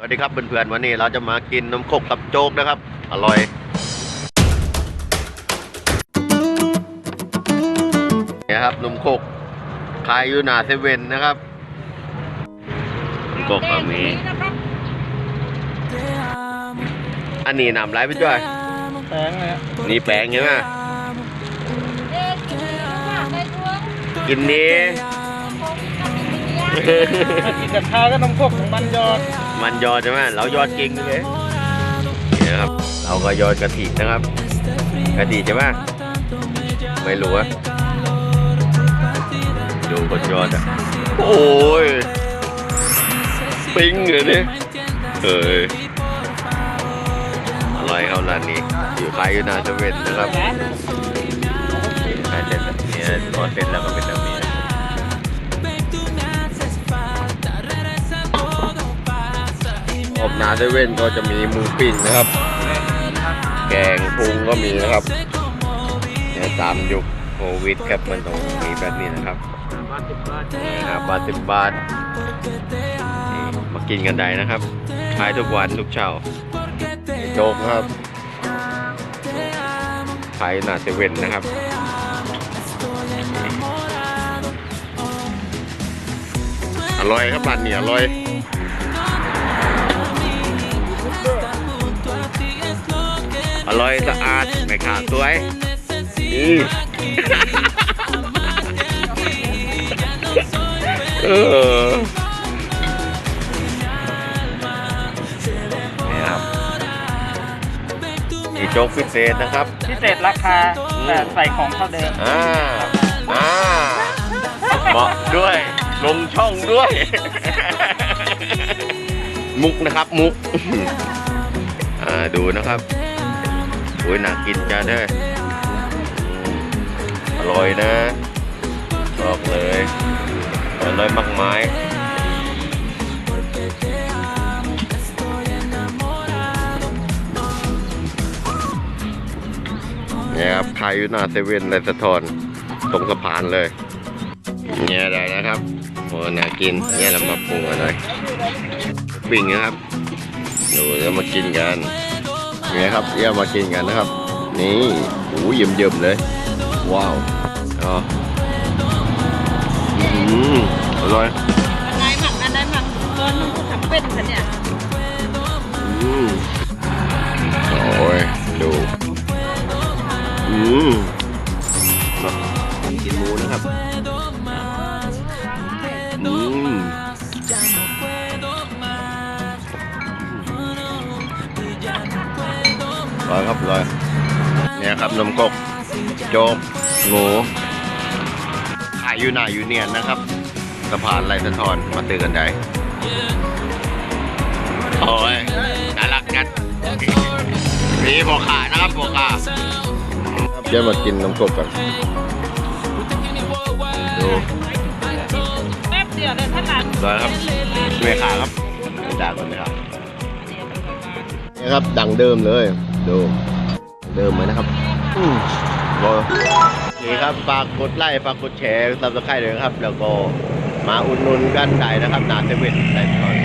สวัสดีครับเพื่อนๆวันนี้เราจะมากินน้ำคกกับโจ๊กนะครับ อร่อยเนี่ยครับนมคกขายอยู่หน้าเซเว่นนะครับนมคกก็มีอันนี้นำไรไปจ้อยแปลงเลยฮะนี่แปลงใช่ไหมกินนี้ถ้ากินกับข้าวก็นมพกของมันยอด มันยอดใช่ไหมเรายอดจริงเลยนี่นะครับ เราก็ยอดกะทินะครับกะทิใช่ไหมไม่รู้อะดูคนยอดอะโอ้ยปิ้งเลยเนี่ยเฮ้ยอร่อยครับร้านนี้ อยู่ขายอยู่นาเซเว่นนะครับขายเสร็จแล้วเนี่ยพอเสร็จแล้วก็เป็นแบบ นี้นะออกหนาเซเว่นก็จะมีหมูปิ้งนะครับ แกงปรุงก็มีนะครับเนี่ยตามยุคโควิดครับมันต้องมีแบบนี้นะครับนี่ครับบาทสิบบาทนี่มากินกันได้นะครับขายทุกวันทุกเช้าโจ๊กครับขายหน้าเซเว่นนะครับอร่อยครับร้านนี้อร่อย ร่อยสะอาดไม่ขาดสวยนี่เออนี่ครับนี่โจ๊กพิเศษนะครับ พิเศษราคาแต่ใส่ของเท่าเดิมอ่าอ่าเหมาะด้วย ลงช่องด้วย มุกนะครับมุก อ่าดูนะครับโอ้ยน่ากินจ้าเด้ออืมอร่อยนะบอกเลยอร่อยมากมายเนี่ยครับขายอยู่หน้าเซเว่นเลยสะทอนตรงสะพานเลย เนี่ยได้นะครับโอ้น่ากินเนี่ยเรามาปรุงกันหน่อยปิ้งนะครับ ดูจะมากินกัน เนี่ยครับเยี่ยมมากินกันนะครับ นี่โอ้ยเยิ่มๆเลย ว้าวอ๋ออืมอร่อยอะไรหมักอันใดหมักเกินมันก็ทำเป็นกันเนี่ยอืม ร้อยครับร้อยเนี่ยครับนมกกโจ๊กหมูขายอยู่หน้ายูเนียนนะครับสะพานไรสะทอนมาตื่นกันได้โอ้ยน่ารักกันมีหัวขานะครับหัวขาเดี๋ยวมากินน้ำกบกันดูแป๊บเดียวเลยท่านหลานร้อยครับเมขาครับด่ากันเลยครับนี่ครับดังเดิมเลย ดูเดิมเหมนะครับอืมรอนี่ครับฝากกดไลค์ฝากกดแชร์ซับสไครต์เลยนะครับ แล้วก็มาอุดหนุนกันได้นะครับหนาเซเว่นได้ก่อน